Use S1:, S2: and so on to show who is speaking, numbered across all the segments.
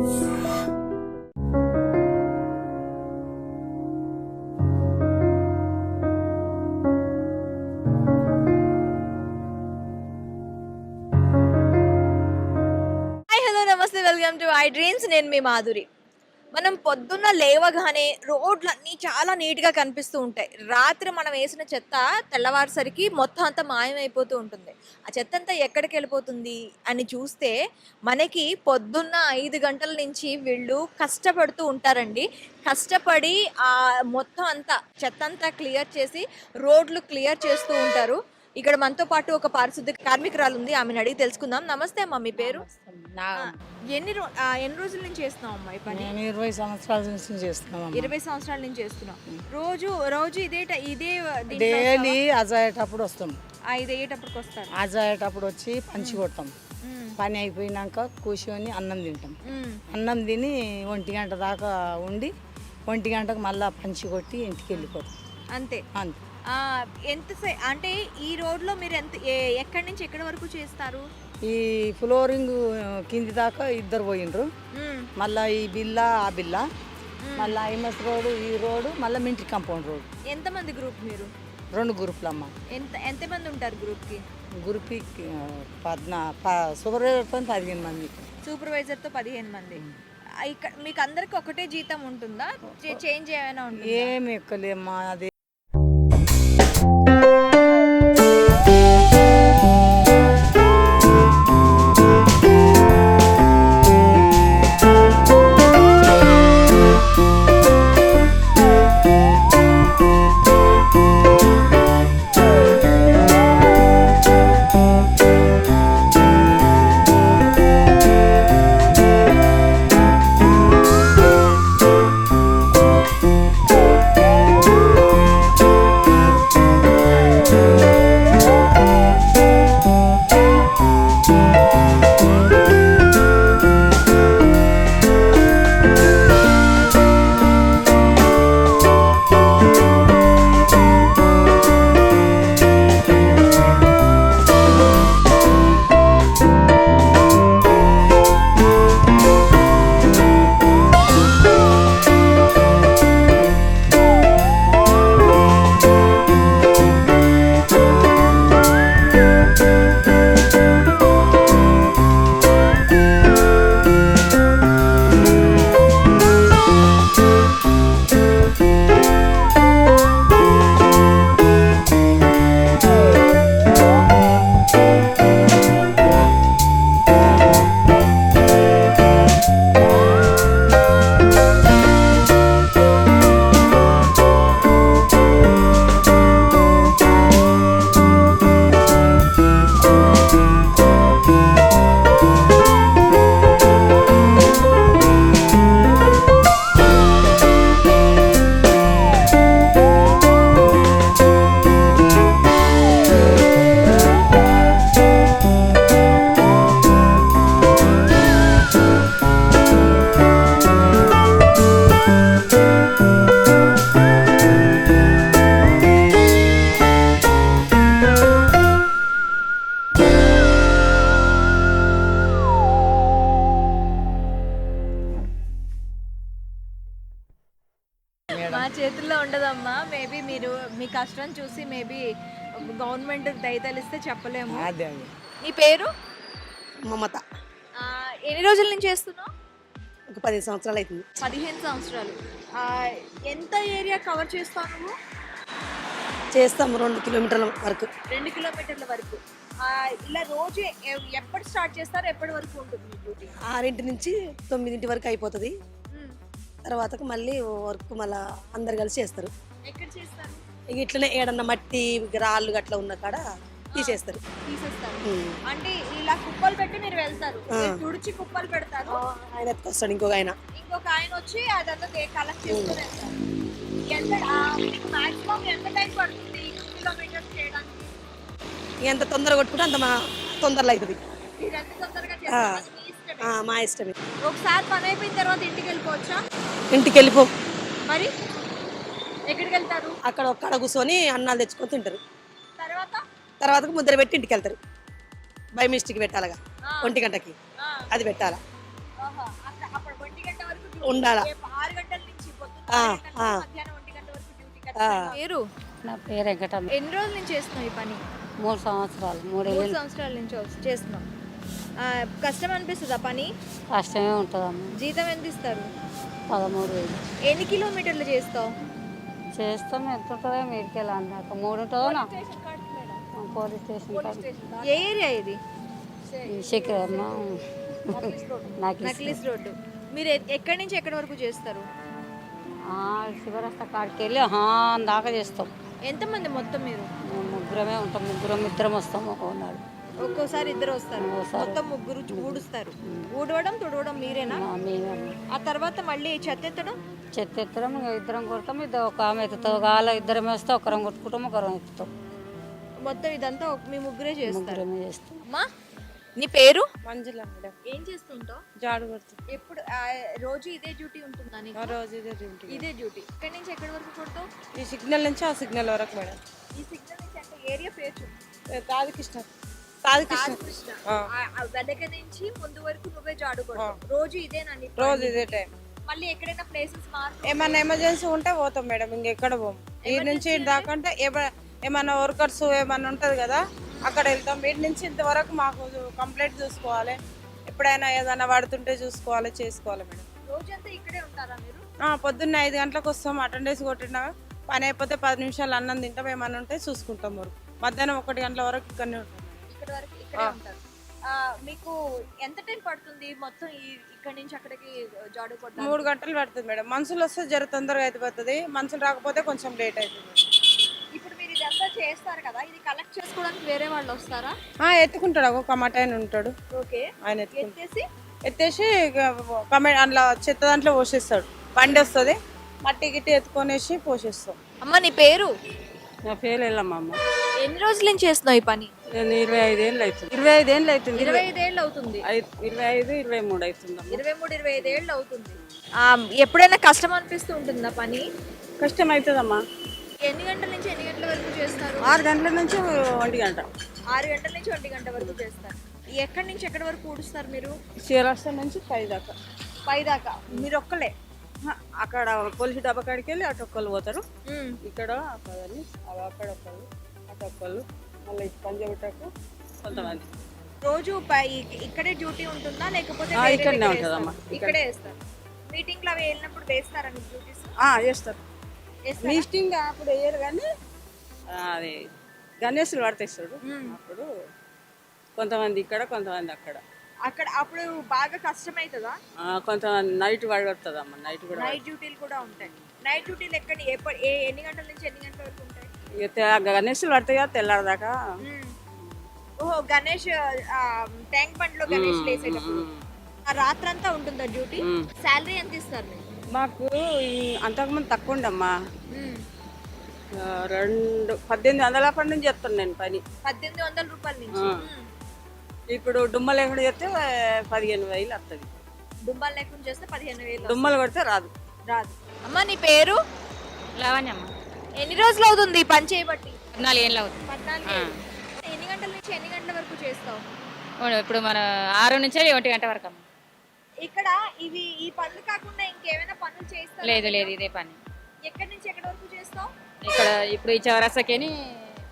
S1: Hello నమస్తే welcome to I dreams నేను మీ మాధురి. మనం పొద్దున్న లేవగానే రోడ్లన్నీ చాలా నీట్గా కనిపిస్తూ ఉంటాయి. రాత్రి మనం వేసిన చెత్త తెల్లవారుసరికి మొత్తం అంతా మాయమైపోతూ ఉంటుంది. ఆ చెత్త అంతా ఎక్కడికి వెళ్ళిపోతుంది అని చూస్తే మనకి పొద్దున్న ఐదు గంటల నుంచి వీళ్ళు కష్టపడుతూ ఉంటారండి. కష్టపడి ఆ మొత్తం అంతా చెత్త అంతా క్లియర్ చేసి రోడ్లు క్లియర్ చేస్తూ ఉంటారు. ఇక్కడ మనతో పాటు ఒక పారిశుద్ధ్య కార్మికురాలు ఉంది ఆమెను అడిగి తెలుసుకుందాం. నమస్తే అమ్మా మీ పేరు?
S2: నా
S1: ఎన్ని రో ఆ, ఎన్ని రోజుల నుంచి చేస్తున్నావు అమ్మా ఈ పని?
S2: నేను ఇరవై సంవత్సరాల నుంచి చేస్తున్నాం
S1: ఇరవై సంవత్సరాల నుంచి చేస్తున్నావు. రోజు రోజు ఇదే ట- ఇదే దీంట్లో
S2: డైలీ అజాయేటప్పుడు వస్తాం.
S1: వస్తావా? ఆ, ఇది అయ్యేటప్పటికి వస్తారు.
S2: అజాయేటప్పుడు వచ్చి పంచి కొడతాం. పని అయిపోయినాక కూర్చొని అన్నం తింటాం. అన్నం తిని ఒంటి గంట దాకా ఉండి ఒంటి గంటకు మళ్ళీ పంచి కొట్టి ఇంటికి వెళ్ళిపోతాం.
S1: అంతే.
S2: అంతే.
S1: ఎంత అంటే ఈ రోడ్లో మీరు ఎంత ఎక్కడి నుంచి ఎక్కడి వరకు చేస్తారు?
S2: ఈ ఫ్లోరింగ్ కింది దాకా ఇద్దరు పోయిండ్రు. మళ్ళీ ఈ బిల్ల ఆ బిల్ల. మళ్ళీ ఐమస్ రోడ్ ఈ రోడ్డు మళ్ళీ మింట్రీ కాంపౌండ్ రోడ్
S1: ఎంతమంది గ్రూప్ మీరు?
S2: రెండు గ్రూపులమ్మ.
S1: ఎంత ఎంతమంది ఉంటారు గ్రూప్కి?
S2: గ్రూప్కి పద్నా ప సూపర్వైజర్తో పదిహేను మంది.
S1: సూపర్వైజర్తో పదిహేను మంది. ఇక్కడ మీకు అందరికి ఒకటే జీతం ఉంటుందా? చేంజ్ ఏమైనా ఉంటుందా?
S2: ఏమి ఎక్కలేమ్మా అది
S1: పేరు?
S3: మమత.
S1: ఆ, ఎన్ని రోజుల నుంచి చేస్తున్నావు?
S3: ఒక పది సంవత్సరాలు అవుతుంది
S1: పదిహేను సంవత్సరాలు. ఆ, ఎంత ఏరియా కవర్ చేస్తావు నువ్వు?
S3: చేస్తాము రెండు కిలోమీటర్ల వరకు.
S1: రెండు కిలోమీటర్ల వరకు. ఆ, ఇలా రోజు ఎ- ఎప్పుడు స్టార్ట్ చేస్తారు? ఎప్పటి వరకు ఉంటుంది మీ డ్యూటీ?
S3: ఆరింటి నుంచి తొమ్మిదింటి వరకు అయిపోతుంది.
S1: ఉమ్.
S3: తర్వాతకు మళ్ళీ వర్క్ మళ్ళా అందరు కలిసి చేస్తారు.
S1: ఎక్కడ చేస్తారు?
S3: ఇక ఇట్లనే ఏడన్నా మట్టి రాళ్ళు గట్ల ఉన్న కాడ తీసేస్తారు.
S1: తీసేస్తారు. అంటే ఇలా కుప్పలు పెట్టి మీరు వెళ్తారు. మీరు తుడిచి కుప్పలు పెడతారు.
S3: ఆయన ఎత్తుకొస్తాడు ఇంకొక ఆయన.
S1: ఇంకొక ఆయన వచ్చి అదంతా కలెక్ట్ చేసుకుని వెళ్తారు. ఎంత మాక్సిమం ఎంత టైం పడుతుంది కిలోమీటర్స్ చేయడానికి?
S3: ఎంత తొందరగా కొట్టుకుంటే అంత మా తొందరలో అవుతుంది.
S1: మీరు ఎంత తొందరగా చేస్తారు? అది మీ ఇష్టమే.
S3: ఆ, మా ఇష్టమే.
S1: ఒకసారి పని అయిపోయిన తర్వాత ఇంటికి వెళ్ళిపోవచ్చా?
S3: ఇంటికి వెళ్ళిపో
S1: మరి? ఎక్కడికి వెళ్తారు?
S3: అక్కడ ఒక్కడ కూర్చొని అన్నాలు తెచ్చుకొని తింటారు.
S1: తర్వాత
S3: ముద్ర పెట్టి ఇంటికి వెళ్తారు. బై మిస్టేక్ పెట్టాలగా. ఒంటి గంటకి. అది పెట్టాలా? ఉండాలా?
S1: పేరు?
S2: నా పేరు వెంకటమ్మ
S1: ఎన్ని రోజుల నుంచి చేస్తున్నావు ఈ పని?
S2: మూడు సంవత్సరాలు
S1: మూడు సంవత్సరాల నుంచి చేస్తున్నాం కష్టం అనిపిస్తుందా పని?
S2: కష్టమే ఉంటుందమ్మ.
S1: జీతం ఎంత ఇస్తారు?
S2: పదమూడు వేలు.
S1: ఎన్ని కిలోమీటర్లు చేస్తావు?
S2: చేస్తాం ఎంత ఉంటుందో మీడికెళ్ళి అన్నాక మూడు ఉంటుందో నా పోలీస్ స్టేషన్.
S1: ఏ ఏరియా ఇది?
S2: శిఖరమ్మ. నాకు
S1: నక్లీస్ రోడ్డు. మీరు ఎక్కడి నుంచి ఎక్కడి వరకు చేస్తారు?
S2: శివరస్త కాడికి వెళ్ళి దాకా చేస్తాం.
S1: ఎంతమంది మొత్తం మీరు?
S2: ముగ్గురమే ఉంటాం. ముగ్గురం ఇద్దరం వస్తాం ఒకనాడు.
S1: ఒక్కోసారి ఇద్దరు వస్తారు. మొత్తం ముగ్గురు ఊడుస్తారు. ఊడవడం తుడవడం మీరేనా? ఆ తర్వాత మళ్ళీ చెత్త ఎత్తడం
S2: చెత్త ఎత్తడం ఇంకా ఇద్దరం కొడతాం. ఇద్దరు ఒక ఆమె ఎత్తుతాం. కాల ఇద్దరం వేస్తే ఒకరం కొట్టుకుంటాం ఒకరం ఎత్తుతాం.
S1: మొత్తం ఇదంతా ఒక- మీ ముగ్గురే చేస్తారు.
S2: ముగ్గురమే చేస్తాం.
S1: అమ్మా నీ పేరు?
S3: మంజుల మేడం.
S1: ఏం చేస్తుంటావు?
S3: జాడు కొడుతుంది
S1: ఎప్పుడు ఆ, రోజు ఇదే డ్యూటీ ఉంటుందా నీకు?
S3: రోజు ఇదే డ్యూటీ.
S1: ఇదే డ్యూటీ. ఇక్కడి నుంచి ఎక్కడి వరకు కొడతావు?
S3: ఈ సిగ్నల్ నుంచి ఆ సిగ్నల్ వరకు మేడం.
S1: ఈ సిగ్నల్ నుంచి అంటే ఏరియా పేరు చెప్పు.
S3: తాదికృష్ణ తాదికృష్ణ
S1: కృష్ణ
S3: ఆ.
S1: వెనక నుంచి ముందు వరకు నువ్వే జాడు కొడతావు రోజు ఇదేనా నీ పని?
S3: రోజు ఇదే టైం
S1: మళ్ళీ ఎక్కడైనా ప్లేసెస్ మారు
S3: ఏమన్నా ఎమర్జెన్సీ ఉంటే పోతాం మేడం ఇంకెక్కడ పోం? ఈ నుంచి ఈడ దాకా అంటే ఏమ- ఏమన్నా వర్కర్స్ ఏమన్నా ఉంటది కదా అక్కడ వెళ్తాం. వీటి నుంచి ఇంతవరకు మాకు కంప్లైంట్ చూసుకోవాలి. ఎప్పుడైనా ఏదైనా పడుతుంటే చూసుకోవాలి చేసుకోవాలి మేడం.
S1: రోజంతా ఇక్కడే ఉంటారా మీరు?
S3: పొద్దున్న ఐదు గంటలకు వస్తాం అటెండెన్స్ కొట్టినా. పని అయిపోతే పది నిమిషాలు అన్నం తింటాం ఏమన్నా ఉంటే చూసుకుంటాం వరకు. మధ్యాహ్నం ఒకటి గంటల వరకు ఇక్కడనే ఉంటాం.
S1: ఇక్కడ వరకు ఇక్కడే ఉంటారు. మీకు ఎంత టైం పడుతుంది మొత్తం ఇక్కడ నుంచి అక్కడికి జాడు
S3: మూడు గంటలు పడుతుంది మేడం. మనుషులు వస్తే జర తొందరగా అయిపోతుంది. మనుషులు రాకపోతే కొంచెం లేట్ అవుతుంది
S1: ఇదంతా చేస్తారు కదా ఇది కలెక్ట్ చేసుకోవడానికి వేరే వాళ్ళు వస్తారా?
S3: ఆ, ఎత్తుకుంటాడు ఒక కమాటాయన ఉంటాడు.
S1: ఓకే.
S3: ఆయన
S1: ఎత్తేసి?
S3: ఎత్తేసి కమె అందులో చెత్త దాంట్లో పోసేస్తాడు. బండి వస్తుంది మట్టి గిట్టి ఎత్తుకొనేసి పోసేస్తాం.
S1: అమ్మ నీ పేరు?
S4: నా పేరు వెళ్ళమ్మమ్మ
S1: ఎన్ని రోజుల నుంచి చేస్తున్నావు ఈ పని?
S4: నేను ఇరవై ఐదేళ్ళు అవుతుంది. ఇరవై ఐదేళ్ళు అవుతుంది.
S1: ఇరవై ఐదేళ్ళు అవుతుంది.
S4: ఇరవై ఐదు ఇరవై మూడు అవుతుందమ్మా
S1: ఇరవై మూడు ఇరవై ఐదేళ్ళు అవుతుంది. ఆ, ఎప్పుడైనా కష్టం అనిపిస్తూ ఉంటుందా పని?
S4: కష్టం అవుతుందమ్మా.
S1: ఎన్ని గంటల నుంచి ఎన్ని గంటల వరకు చేస్తారు?
S4: ఆరు గంటల నుంచి ఒంటి గంట.
S1: ఆరు గంటల నుంచి ఒంటి గంట వరకు చేస్తారు. ఎక్కడి నుంచి ఎక్కడి వరకు ఊడుస్తారు మీరు?
S4: చీరాష్ట్రం నుంచి పై దాకా.
S1: పై దాకా? మీరు ఒక్కలే.
S4: అక్కడ పోలీసు డబ్బా కాడికి వెళ్ళి అటు ఒక్కళ్ళు పోతారు. ఇక్కడ అవి అక్కడ ఒకళ్ళు అటు ఒక్కళ్ళు మళ్ళీ ఇటు పంజాబిట్టకు కొంతమంది.
S1: రోజు పై ఇక్కడే డ్యూటీ ఉంటుందా? లేకపోతే
S4: ఇక్కడనే ఉంటుందమ్మా.
S1: ఇక్కడే వేస్తారు. మీటింగ్లో అవి వెళ్ళినప్పుడు వేస్తారా డ్యూటీస్?
S4: చేస్తారు. మీస్టింగ్ అప్పుడు వేయరు కానీ అది గణేశులు పడతాడు అప్పుడు కొంతమంది ఇక్కడ కొంతమంది అక్కడ.
S1: అక్కడ అప్పుడు బాగా కష్టమవుతుందా
S4: కొంతమంది నైట్ పడుతుందమ్మా నైట్ కూడా
S1: నైట్ డ్యూటీలు కూడా ఉంటాయి. నైట్ డ్యూటీలు ఎక్కడ ఏ ఎన్ని గంటల నుంచి ఎన్ని గంటల వరకు ఉంటాయి?
S4: ఇక గణేశులు పడతాయి కదా తెల్లారదాకా
S1: ఓహో గణేష్ ట్యాంక్ బండ్లో గణేష్ లేసేటప్పుడు ఆ రాత్రంతా ఉంటుందా డ్యూటీ. శాలరీ ఎంత ఇస్తారు మీకు
S4: అంతకుముందు తక్కువ ఉండమ్మా. రెండు పద్దెనిమిది వందల అప్పటి నుంచి చెప్తాను నేను పని.
S1: పద్దెనిమిది వందల రూపాయల నుంచి.
S4: ఇప్పుడు డుమ్మ లేకుండా చేస్తే పదిహేను వేలు వస్తుంది
S1: దుంబాలు లేకుండా చేస్తే పదిహేను వేలు
S4: డుమ్మలు కొడితే రాదు.
S1: రాదు. అమ్మ నీ పేరు?
S5: లావణ్యమ్మ
S1: ఎన్ని రోజులు అవుతుంది ఈ పని చేయబట్టి?
S5: పద్నాలుగు ఏళ్ళు అవుతుంది.
S1: పద్నాలుగు. ఎన్ని గంటల నుంచి ఎన్ని గంటల వరకు చేస్తావు?
S5: ఇప్పుడు మన ఆరు నుంచి ఒంటి గంట వరకు అమ్మ.
S1: ఇక్కడ ఇవి ఈ పనులు కాకుండా ఇంకేమైనా పనులు చేస్తావు
S5: లేదు లేదు ఇదే పని.
S1: ఎక్కడి నుంచి ఎక్కడి వరకు చేస్తావు?
S5: ఇక్కడ ఇప్పుడు ఈ చౌరస్తకేని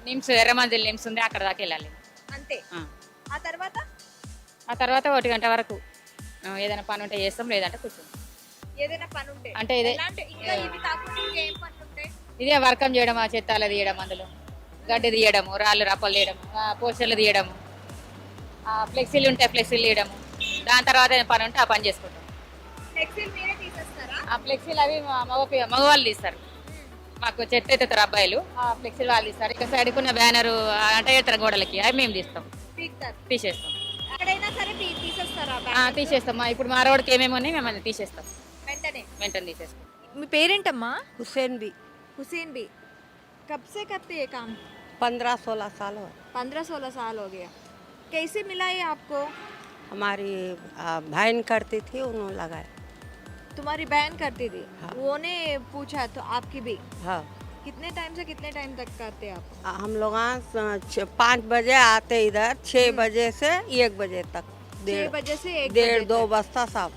S5: నిమ్స్ ఎర్రమందిల్ నిమ్స్ ఉంది అక్కడ దాకా వెళ్ళాలి.
S1: అంతే.
S5: ఆ.
S1: ఆ తర్వాత?
S5: ఆ తర్వాత ఒకటి గంట వరకు ఆ, ఏదైనా పని ఉంటే చేస్తాం లేదంటే కూర్చుంటాం.
S1: ఏదైనా పని ఉంటే?
S5: అంటే ఇదే.
S1: ఎలాంటి ఇంకా ఇవి కాకుండా ఇంకేం పనులు ఉంటాయి
S5: ఇదే వర్కం చేయడం ఆ చెత్తాలు తీయడం అందులో. గడ్డి తీయడము రాళ్ళు రప్పలు తీయడము ఆ, పోస్టర్లు తీయడము. ఆ, ఫ్లెక్సీలు ఉంటే ఫ్లెక్సీలు తీయడము. దాని తర్వాత ఏదైనా పని ఉంటే ఆ పని చేసుకుంటాం
S1: ఫ్లెక్సీలు మీరే తీసేస్తారా
S5: ఆ ఫ్లెక్సీలు అవి మా మగ పి- మగవాళ్ళు తీస్తారు మాకు చెత్త ఎత్తుతారు అబ్బాయిలు ఆ ఫ్లెక్సీలు వాళ్ళు తీస్తారు ఇక సైడ్కి ఉన్న బ్యానర్ అంటే ఎత్తారు గోడలకి అవి మేము తీస్తాం
S1: పీకుతారు
S5: తీసేస్తాం
S1: ఎక్కడైనా సరే తీ- తీసేస్తారా
S5: ఆ,
S1: బ్యాగ్
S5: తీసేస్తాం మా ఇప్పుడు మా రోడ్కి ఏమేమి ఉన్నాయి మేము అది తీసేస్తాం
S1: వెంటనే
S5: వెంటనే తీసేస్తాం
S1: మీ పేరేంటమ్మా
S6: हुसैन भी
S1: हुसैन भी कब से करते ये काम
S6: पंद्रह सोलह साल हो
S1: पंद्रह सोलह साल हो गया कैसे मिला ये आपको
S6: हमारी आ, बहन करती थी उन्होंने लगाया
S1: तुम्हारी बहन करती थी
S6: हाँ।
S1: वो ने पूछा तो आपकी भी
S6: हाँ
S1: कितने टाइम से कितने टाइम तक करते आप
S6: आ, हम लोग यहाँ छ- पाँच बजे आते इधर छः बजे से एक बजे तक
S1: छह
S6: डेढ़
S1: बजे से एक
S6: डेढ़
S1: बजे
S6: दो
S1: तक।
S6: बस्ता साफ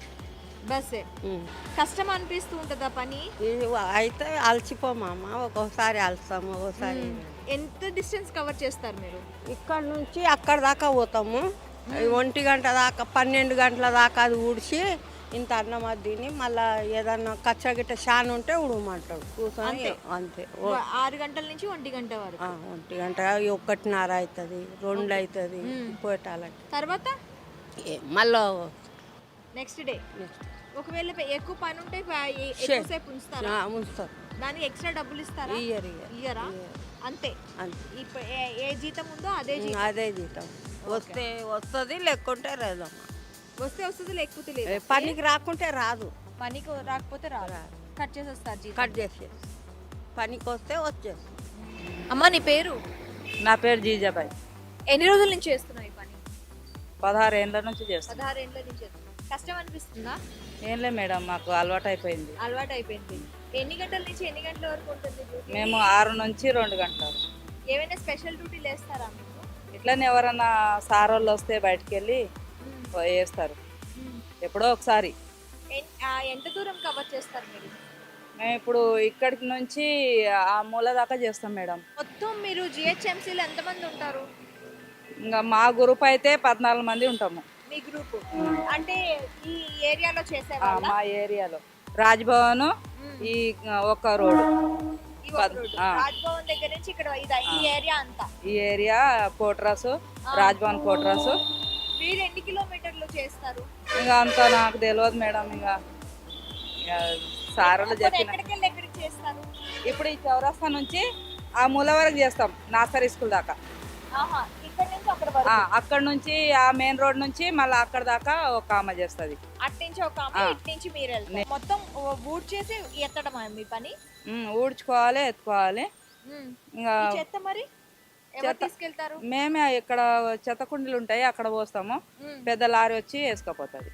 S1: బస్సే
S6: ఉమ్.
S1: కష్టం అనిపిస్తూ ఉంటుందా పని
S6: ఇది అయితే అలసిపోమమ్మ ఒక్కొక్కసారి అలసాము ఒక్కోసారి
S1: ఎంత డిస్టెన్స్ కవర్ చేస్తారు మీరు
S6: ఇక్కడ నుంచి అక్కడ దాకా పోతాము ఈ ఒంటి గంట దాకా పన్నెండు గంటల దాకా అది ఊడ్చి ఇంత అన్నం అది తిని మళ్ళీ ఏదన్నా కచ్చగిట్ట షాన్ ఉంటే ఉడమంటాడు కూర్చొని అంతే.
S1: ఆరు గంటల నుంచి ఒంటి గంట వరకు.
S6: ఒంటి గంట ఒకటిన్నర అవుతుంది రెండు అవుతుంది పోటాలంటే
S1: తర్వాత?
S6: మళ్ళీ
S1: నెక్స్ట్ డే. ఒకవేళ ఎక్కువ పని ఉంటే ఎక్కువసేపు ఉంచుతారా?
S6: ఉంచుతారు.
S1: దానికి ఎక్స్ట్రా డబ్బులు ఇస్తారా?
S6: ఇయ్యరు ఇయ్యరా.
S1: అంతే.
S6: అంతే.
S1: ఏ- ఏ జీతం ఉందో అదే
S6: అదే జీతం. వస్తే వస్తుంది లేకుంటే రాదమ్మా.
S1: వస్తే వస్తుంది లేకపోతే లేదు.
S6: ఏ, పనికి రాకుంటే రాదు.
S1: పనికి రాకపోతే రాదు. కట్ చేసేస్తారు జీతం.
S6: కట్ చేసేది పనికి వస్తే వచ్చేది
S1: అమ్మ నీ పేరు?
S4: నా పేరు జీజాబాయ్.
S1: ఎన్ని రోజుల నుంచి చేస్తున్నావు ఈ పని?
S4: పదహారు ఏళ్ళ నుంచి చేస్తాను
S1: పదహారేళ్ళ నుంచి కష్టం అనిపిస్తుందా?
S4: ఏంలే మేడం మాకు అలవాటు అయిపోయింది.
S1: అలవాటు అయిపోయింది. ఎన్ని గంటల నుంచి ఎన్ని గంటల వరకు ఉంటుంది డ్యూటీ?
S4: మేము ఆరు నుంచి రెండు గంటలు.
S1: ఏమైనా స్పెషల్ డ్యూటీలు వేస్తారా?
S4: ఇట్లనే ఎవరన్నా సార్ వాళ్ళు వస్తే బయటికి వెళ్ళి వేస్తారు ఎప్పుడో ఒకసారి.
S1: ఎన్- ఆ, ఎంత దూరం కవర్ చేస్తారు మీరు?
S4: మేము ఇప్పుడు ఇక్కడికి నుంచి ఆ మూల దాకా చేస్తాం మేడం.
S1: మొత్తం మీరు జిహెచ్ఎంసీలో ఎంతమంది ఉంటారు?
S4: ఇంకా మా గ్రూప్ అయితే పద్నాలుగు మంది ఉంటాము.
S1: మీ గ్రూప్. అంటే ఈ ఏరియాలో
S4: ఆ,
S1: చేసేవాళ్ళ
S4: మా ఏరియాలో. రాజ్భవన్ ఈ ఒక్క రోడ్డు.
S1: రాజ్భవన్ దగ్గర నుంచి ఇక్కడ ఈ ఏరియా అంతా.
S4: ఈ ఏరియా కోట్రాసు రాజ్భవన్ కోట్రాసు.
S1: మీరు ఎన్ని కిలోమీటర్లు చేస్తారు?
S4: ఇంకా అంత నాకు తెలియదు మేడం ఇంకా. సార్లు
S1: పోనీ
S4: చెప్పిన ఇప్పుడు ఈ చౌరస్తా నుంచి ఆ మూల వరకు చేస్తాం నాసరీ స్కూల్ దాకా.
S1: అక్కడ
S4: నుంచి ఆ మెయిన్ రోడ్ నుంచి మళ్ళీ అక్కడ దాకా ఒక ఆమె చేస్తుంది.
S1: అటు నుంచి ఒక ఆమె
S4: ఆ.
S1: ఇటు నుంచి మీరు వెళ్తారు. మొత్తం బూట్ చేసి ఎత్తడమా మీ పని?
S4: ఊడ్చుకోవాలి ఎత్తుకోవాలి. ఇంకా
S1: చెత్త మరి? తీసుకెళ్తారు?
S4: మేమే ఇక్కడ చెత్త కుండీలు ఉంటాయి అక్కడ పోస్తాము. పెద్ద లారీ వచ్చి వేసుకపోతుంది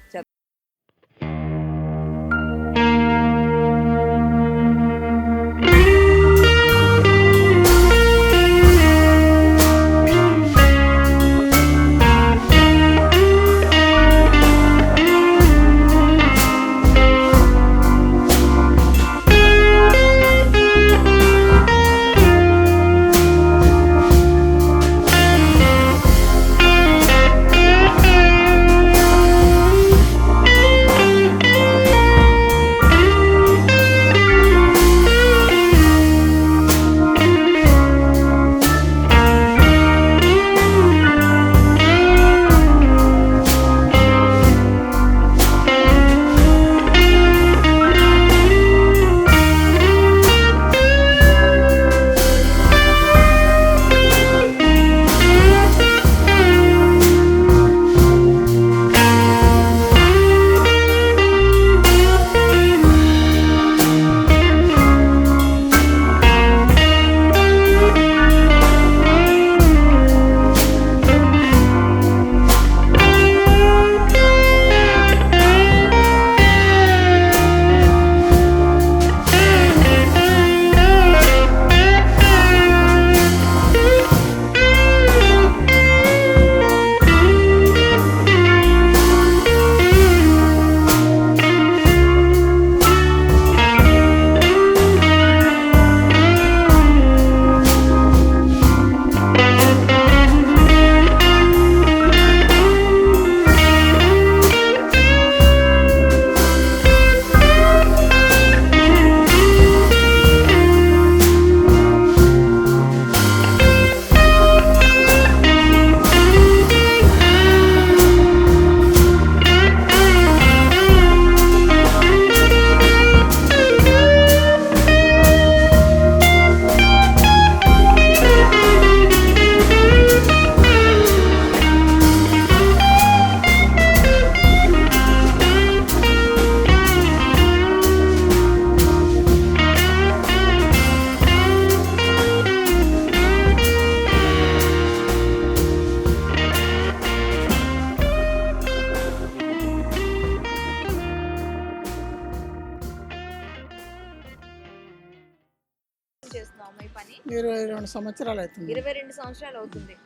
S7: సంవత్సరాలు అవుతుంది.
S1: ఇరవై రెండు సంవత్సరాలు అవుతుంది.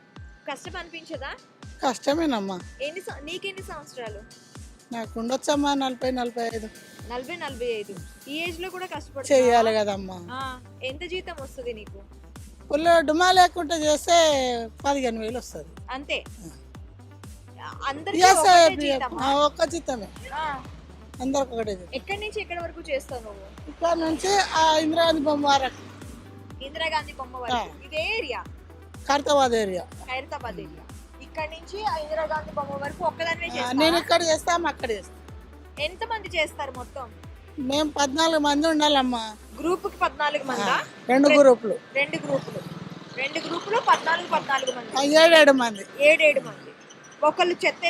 S1: కష్టం అనిపించదా?
S7: కష్టమేనమ్మా.
S1: ఎన్ని సం- నీకెన్ని సంవత్సరాలు?
S7: నాకు ఉండొచ్చమ్మా నలభై నలభై ఐదు.
S1: నలభై నలభై ఐదు. ఈ ఏజ్లో కూడా?
S7: చెయ్యాలి కదమ్మా.
S1: ఆ, ఎంత జీతం వస్తుంది నీకు?
S7: ఫుల్ డుమా లేకుండా చేస్తే పదిహేను వేలు వస్తుంది.
S1: అంతే? అందరికీ
S7: చేస్తే
S1: ఒకటే జీతమా?
S7: ఆ, ఒక్క జీతమే.
S1: ఆ,
S7: అందరికి ఒకటే జీతం.
S1: ఎక్కడి నుంచి ఎక్కడి వరకు చేస్తావు నువ్వు?
S7: ఇక్కడ నుంచి ఆ ఇందిరాగాంధీ బొమ్మ వరకు.
S1: ఇందిరాగాంధీ బొమ్మ వరకు. ఇదే area?
S7: Khairatabad area.
S1: Khairatabad area. ఇక్కడ నుంచి ఇందిరాగాంధీ బొమ్మ వరకు ఒక్కదానివే
S7: ఆ,
S1: చేస్తావా?
S7: నేను ఇక్కడ చేస్తాము అక్కడ చేస్తాం.
S1: ఎంత మంది చేస్తారు మొత్తం?
S7: మేము పద్నాలుగు మంది ఉండాలమ్మా.
S1: గ్రూప్కి పద్నాలుగు మందా?
S7: రెండు గ్రూపులు.
S1: రెండు గ్రూపులు. రెండు గ్రూపులు పద్నాలుగు పద్నాలుగు మంది.
S7: ఏడేడు మంది.
S1: ఏడేడు మంది. ఒకళ్ళు చెత్త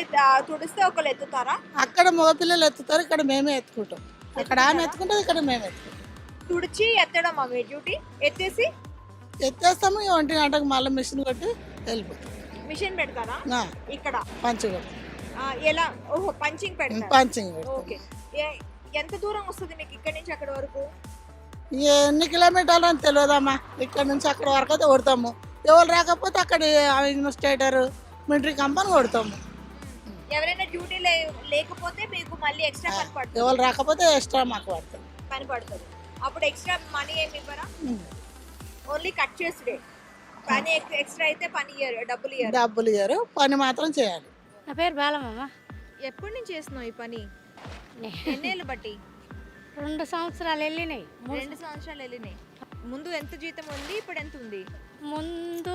S1: తుడిస్తే ఒకళ్ళు ఎత్తుతారా?
S7: అక్కడ మగపిల్లలు ఎత్తుతారు ఇక్కడ మేమే ఎత్తుకుంటాం. అక్కడ ఆమె ఎత్తుకుంటుంది ఇక్కడ మేము ఎత్తుకుంటాం.
S1: తుడిచి ఎత్తడం మీ డ్యూటీ? ఎత్తేసి?
S7: ఎత్తేస్తాము ఈ ఒంటి గంటకు మళ్ళీ మిషన్ కొట్టి వెళ్ళిపోతాం.
S1: మిషన్ పెడతారా? ఇక్కడ?
S7: పంచి కొడతాం.
S1: ఆ, ఎలా? ఓహో పంచింగ్ పెడతారా.
S7: Punching
S1: okay. ఏ- ఎంత దూరం వస్తుంది మీకు ఇక్కడ నుంచి అక్కడ వరకు?
S7: ఎన్ని కిలోమీటర్లు అని తెలియదమ్మా. ఇక్కడ నుంచి అక్కడ వరకు అయితే కొడతాము. ఎవరు రాకపోతే అక్కడ ఇన్వెస్టేటర్ మిలిటరీ కంపెనీ కొడతాము.
S1: ఎవరైనా డ్యూటీ లేకపోతే మీకు మళ్ళీ ఎక్స్ట్రా పని పడుతుంది.
S7: ఎవరు రాకపోతే ఎక్స్ట్రా మాకు పడుతుంది.
S1: పని పడుతుంది. అప్పుడు ఎక్స్ట్రా మనీ ఏమి ఇవ్వరా? ఓన్లీ కట్ చేసుడే పని ఎక్స్ట్రా అయితే పని ఇయ్యరు డబ్బులు ఇయ్యరు.
S7: డబ్బులు ఇయ్యరు పని మాత్రం చేయాలి.
S8: నా పేరు బాలమ్మ.
S1: ఎప్పటి నుంచి చేస్తున్నావు ఈ పని? ఎన్నేళ్ళు బట్టి?
S8: రెండు సంవత్సరాలు వెళ్ళినాయి.
S1: రెండు సంవత్సరాలు వెళ్ళినాయి. ముందు ఎంత జీతం ఉంది ఇప్పుడు ఎంత ఉంది?
S8: ముందు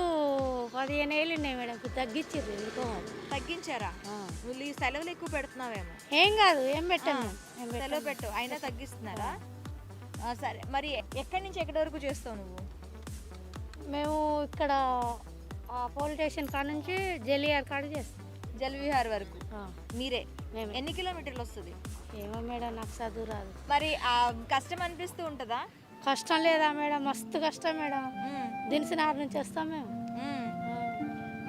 S8: పదిహేను ఏళ్ళు ఉన్నాయి మేడం తగ్గించారు ఎందుకో.
S1: తగ్గించారా. నువ్వు ఈ సెలవులు ఎక్కువ పెడుతున్నావేమో.
S8: ఏం కాదు ఏం పెట్టాను ఏం
S1: సెలవు పెట్టు అయినా తగ్గిస్తున్నారా? సరే. మరి ఎక్కడి నుంచి ఎక్కడి వరకు చేస్తావు నువ్వు?
S8: మేము ఇక్కడ పోలీస్ స్టేషన్ కాడ నుంచి జలియార్ కాడ చేస్తాం.
S1: జలవిహార్ వరకు. మీరే.
S8: మేమే.
S1: ఎన్ని కిలోమీటర్లు వస్తుంది?
S8: ఏమో మేడం నాకు చదువు రాదు.
S1: మరి ఆ కష్టం అనిపిస్తూ ఉంటుందా?
S8: కష్టం లేదా మేడం? మస్తు కష్టం మేడం. దినసినార్ నుంచి వస్తాం మేము.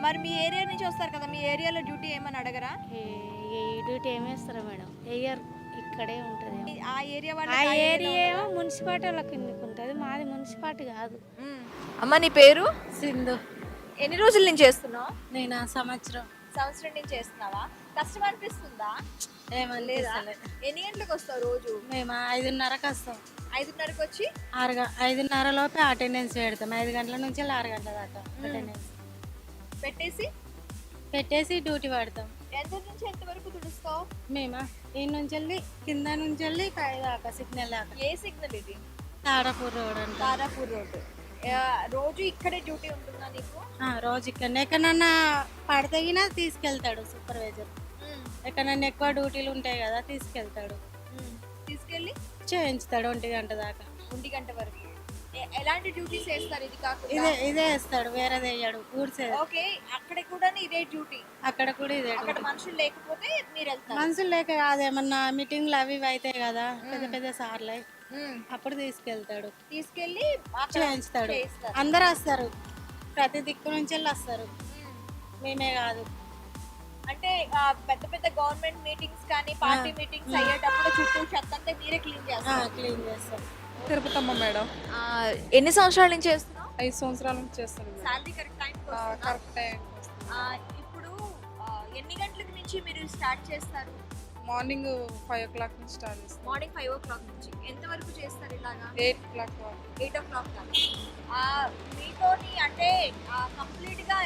S1: మరి మీ ఏరియా నుంచి వస్తారు కదా? మీ ఏరియాలో డ్యూటీ ఏమని అడగరా?
S8: డ్యూటీ ఏమేస్తారా మేడం? ఎయ్యర్ ఇక్కడే ఉంటుంది.
S1: ఆ ఏరియా
S8: ఆ ఏరియా ఏమో మున్సిపాలిటీ వాళ్ళ కిందకి ఉంటుంది? మాది మున్సిపాలిటీ కాదు.
S1: అమ్మ నీ పేరు?
S9: సింధు.
S1: ఎన్ని రోజుల నుంచి చేస్తున్నావు?
S9: నేను? ఆ సంవత్సరం.
S1: సంవత్సరం నుంచి చేస్తున్నావా? కష్టం అనిపిస్తుందా? లేదా?
S9: ఏమనిపిస్తలే
S1: ఎన్ని గంటలకు వస్తావు రోజు?
S9: మేము? ఐదున్నరకు వస్తాం.
S1: ఐదున్నరకు వచ్చి?
S9: ఆరు గ- ఐదున్నర లోపే అటెండెన్స్ పెడతాం. ఐదు గంటల నుంచి ఆరు గంటల దాకా అటెండెన్స్.
S1: పెట్టేసి?
S9: పెట్టేసి డ్యూటీ పడతాం.
S1: ఎంత నుంచి ఎంత వరకు తుడుస్తావు?
S9: మేమా? ఈ నుంచి వెళ్ళి కింద నుంచి వెళ్ళి పై దాకా సిగ్నల్ దాకా.
S1: ఏ సిగ్నల్ ఇది?
S9: తాడాపూర్ రోడ్ అంట
S1: తారాపూర్ రోడ్డు రోజు ఇక్కడే డ్యూటీ ఉంటుందా నీకు?
S9: రోజు ఇక్కడ ఎక్కడన్నా పడతగినా తీసుకెళ్తాడు సూపర్వైజర్. ఎక్కడన్నా ఎక్కువ డ్యూటీలు ఉంటాయి కదా తీసుకెళ్తాడు.
S1: తీసుకెళ్ళి?
S9: చేయించుతాడు ఒంటి గంట దాకా.
S1: ఒంటి గంట వరకు. ఎలాంటి డ్యూటీస్ చేస్తారు ఇది కాకుండా?
S9: ఇదే ఇదే వేస్తాడు వేరేది వేయడు ఊడ్చేది.
S1: ఓకే అక్కడ కూడా ఇదే డ్యూటీ
S9: అక్కడ కూడా ఇదే
S1: అక్కడ. మనుషులు లేకపోతే మీరు వెళ్తారు.
S9: మనుషులు లేక కాదు ఏమన్నా మీటింగ్లు అవి ఇవి అవుతాయి కదా పెద్ద పెద్ద సార్లు. అప్పుడు తీసుకెళ్తాడు.
S1: తీసుకెళ్ళి
S9: చేయించుతాడు
S1: చేయిస్తారు.
S9: అందరు వస్తారు. ప్రతి దిక్కు నుంచి వెళ్ళి వస్తారు.
S1: మ్మ్.
S9: మేమే కాదు.
S1: అంటే ఆ, పెద్ద పెద్ద గవర్నమెంట్ మీటింగ్స్ కానీ పార్టీ మీటింగ్స్ అయ్యేటప్పుడు చుట్టూ చెత్త అంతా మీరే క్లీన్ చేస్తారు.
S9: క్లీన్ చేస్తాం
S10: తిరుపతమ్మ మేడం.
S1: ఎన్ని సంవత్సరాల నుంచి చేస్తున్నావు?
S10: ఐదు సంవత్సరాల నుంచి చేస్తాను
S1: salary correct time
S10: correct time
S1: ఇప్పుడు ఎన్ని గంటలకు నుంచి మీరు స్టార్ట్ చేస్తారు?
S10: మార్నింగ్ ఫైవ్ ఓ క్లాక్ నుంచి స్టార్ట్ చేస్తాం
S1: మార్నింగ్ ఫైవ్ ఓ క్లాక్ నుంచి. ఎంత వరకు చేస్తారు ఇలాగా?
S10: Eight o'clock
S1: eight o'clock మీతోని అంటే కంప్లీట్గా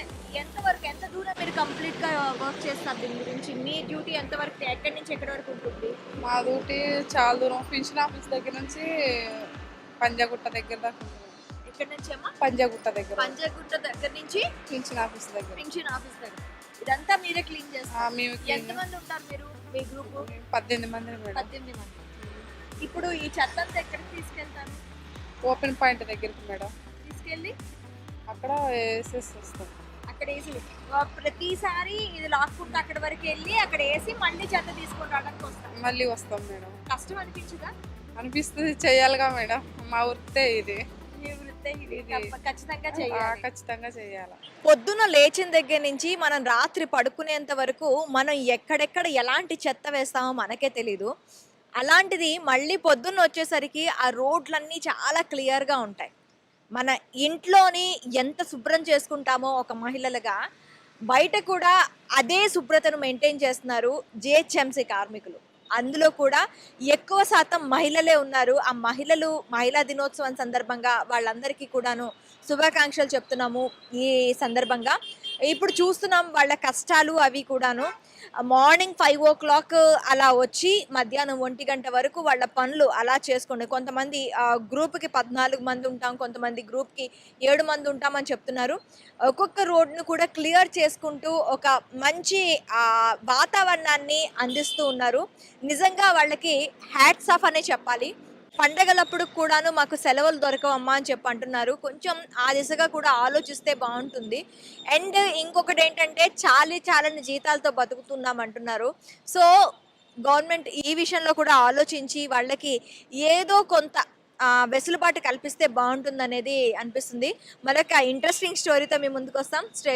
S1: ఎంత వరకు ఎంత దూరం మీరు కంప్లీట్గా వర్క్ చేస్తారు దీని గురించి? మీ డ్యూటీ ఎంత వరకు ఎక్కడి నుంచి ఎక్కడి వరకు ఉంటుంది?
S10: మా డ్యూటీ చాలా దూరం. పెన్షన్ ఆఫీస్ దగ్గర నుంచి పంజాగుట్ట దగ్గర దాకా
S1: నుంచి అమ్మా?
S10: పంజాగుట్ట దగ్గర
S1: పంజాగుట్ట దగ్గర నుంచి
S10: పెన్షన్ ఆఫీస్ దగ్గర.
S1: పెన్షన్ ఆఫీస్ దగ్గర. ఇదంతా మీరే క్లీన్ చేస్తారు.
S10: మేము
S1: ఎంత మంది ఉంటారు మీరు? మీ గ్రూప్
S10: పద్దెనిమిది మంది
S1: పద్దెనిమిది మంది. ఇప్పుడు ఈ చెత్త అంతా ఎక్కడికి తీసుకెళ్తారు?
S10: ఓపెన్ పాయింట్ దగ్గరికి మేడం.
S1: తీసుకెళ్ళి?
S10: అక్కడ వేసేసి వస్తాం
S1: అక్కడ వేసి ప్రతిసారి ఇది లాక్కుంటూ అక్కడ వరకు వెళ్ళి అక్కడ వేసి మళ్ళీ చెత్త తీసుకొని రావడానికి వస్తాం.
S10: మళ్ళీ వస్తాం మేడం.
S1: కష్టం అనిపించదా?
S10: అనిపిస్తుంది చేయాలిగా మేడం. మా వృత్తే ఇది.
S1: ఖచ్చితంగా చేయాలి. పొద్దున లేచిన దగ్గర నుంచి మనం రాత్రి పడుకునేంత వరకు మనం ఎక్కడెక్కడ ఎలాంటి చెత్త వేస్తామో మనకే తెలీదు. అలాంటిది మళ్ళీ పొద్దున్న వచ్చేసరికి ఆ రోడ్లన్నీ చాలా క్లియర్గా ఉంటాయి. మన ఇంట్లోని ఎంత శుభ్రం చేసుకుంటామో ఒక మహిళలుగా బయట కూడా అదే శుభ్రతను మెయింటైన్ చేస్తున్నారు జిహెచ్ఎంసీ కార్మికులు. అందులో కూడా ఎక్కువ శాతం మహిళలే ఉన్నారు. ఆ మహిళలు మహిళా దినోత్సవం సందర్భంగా వాళ్ళందరికీ కూడాను శుభాకాంక్షలు చెప్తున్నాము. ఈ సందర్భంగా ఇప్పుడు చూస్తున్నాం వాళ్ళ కష్టాలు అవి కూడాను. మార్నింగ్ ఫైవ్ ఓ క్లాక్ అలా వచ్చి మధ్యాహ్నం ఒంటి గంట వరకు వాళ్ళ పనులు అలా చేసుకోండి. కొంతమంది గ్రూప్కి పద్నాలుగు మంది ఉంటాం కొంతమంది గ్రూప్కి ఏడు మంది ఉంటామని చెప్తున్నారు. ఒక్కొక్క రోడ్ను కూడా క్లియర్ చేసుకుంటూ ఒక మంచి వాతావరణాన్ని అందిస్తూ ఉన్నారు. నిజంగా వాళ్ళకి హ్యాట్స్ ఆఫ్ అనే చెప్పాలి. పండగలప్పుడు కూడాను మాకు సెలవులు దొరకవమ్మా అని చెప్పి అంటున్నారు. కొంచెం ఆ దిశగా కూడా ఆలోచిస్తే బాగుంటుంది. అండ్ ఇంకొకటి ఏంటంటే చాలీ చాలని జీతాలతో బతుకుతున్నాం అంటున్నారు. సో గవర్నమెంట్ ఈ విషయంలో కూడా ఆలోచించి వాళ్ళకి ఏదో కొంత వెసులుబాటు కల్పిస్తే బాగుంటుంది అనేది అనిపిస్తుంది. మరొక ఇంట్రెస్టింగ్ స్టోరీతో మేము ముందుకు వస్తాం స్టే